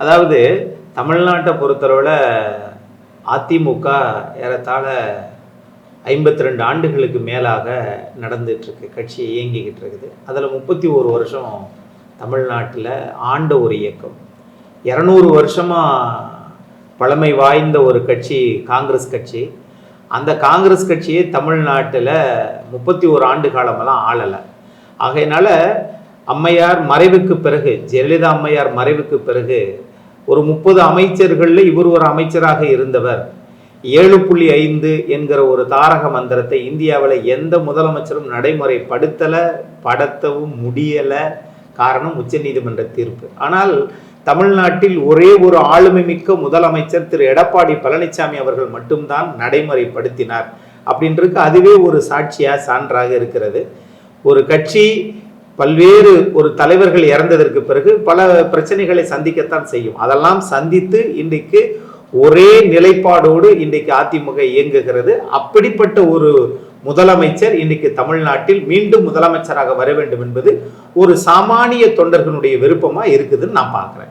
அதாவது தமிழ்நாட்டை பொறுத்தளவில் அதிமுக ஏறத்தாழ ஐம்பத்தி ரெண்டு ஆண்டுகளுக்கு மேலாக நடந்துட்டு இருக்கு கட்சி இயங்கிக்கிட்டு இருக்குது. அதில் முப்பத்தி ஒரு வருஷம் தமிழ்நாட்டில் ஆண்ட ஒரு இயக்கம். இரநூறு வருஷமாக பழமை வாய்ந்த ஒரு கட்சி காங்கிரஸ் கட்சி. அந்த காங்கிரஸ் கட்சியே தமிழ்நாட்டில் முப்பத்தி ஒரு ஆண்டு காலமெல்லாம் ஆளலை. ஆகையினால அம்மையார் மறைவுக்கு பிறகு ஜெயலலிதா அம்மையார் மறைவுக்கு பிறகு ஒரு முப்பது அமைச்சர்களில் இவர் ஒரு அமைச்சராக இருந்தவர். ஏழு புள்ளி ஐந்து என்கிற ஒரு தாரக மந்திரத்தை இந்தியாவில் எந்த முதலமைச்சரும் நடைமுறைப்படுத்தலை படுத்தவும் முடியலை காரணம் உச்சநீதிமன்ற தீர்ப்பு. ஆனால் தமிழ்நாட்டில் ஒரே ஒரு ஆளுமை மிக்க முதலமைச்சர் திரு. எடப்பாடி பழனிசாமி அவர்கள் மட்டும்தான் நடைமுறைப்படுத்தினார். அப்படின்றதுக்கு அதுவே ஒரு சாட்சியாக சான்றாக இருக்கிறது. ஒரு கட்சி பல்வேறு ஒரு தலைவர்கள் இறந்ததற்கு பிறகு பல பிரச்சனைகளை சந்திக்கத்தான் செய்யும். அதெல்லாம் சந்தித்து இன்றைக்கு ஒரே நிலைப்பாடோடு இன்றைக்கு அதிமுக இயங்குகிறது. அப்படிப்பட்ட ஒரு முதலமைச்சர் இன்னைக்கு தமிழ்நாட்டில் மீண்டும் முதலமைச்சராக வர வேண்டும் என்பது ஒரு சாமானிய தொண்டர்களுடைய விருப்பமா இருக்குதுன்னு நான் பார்க்குறேன்.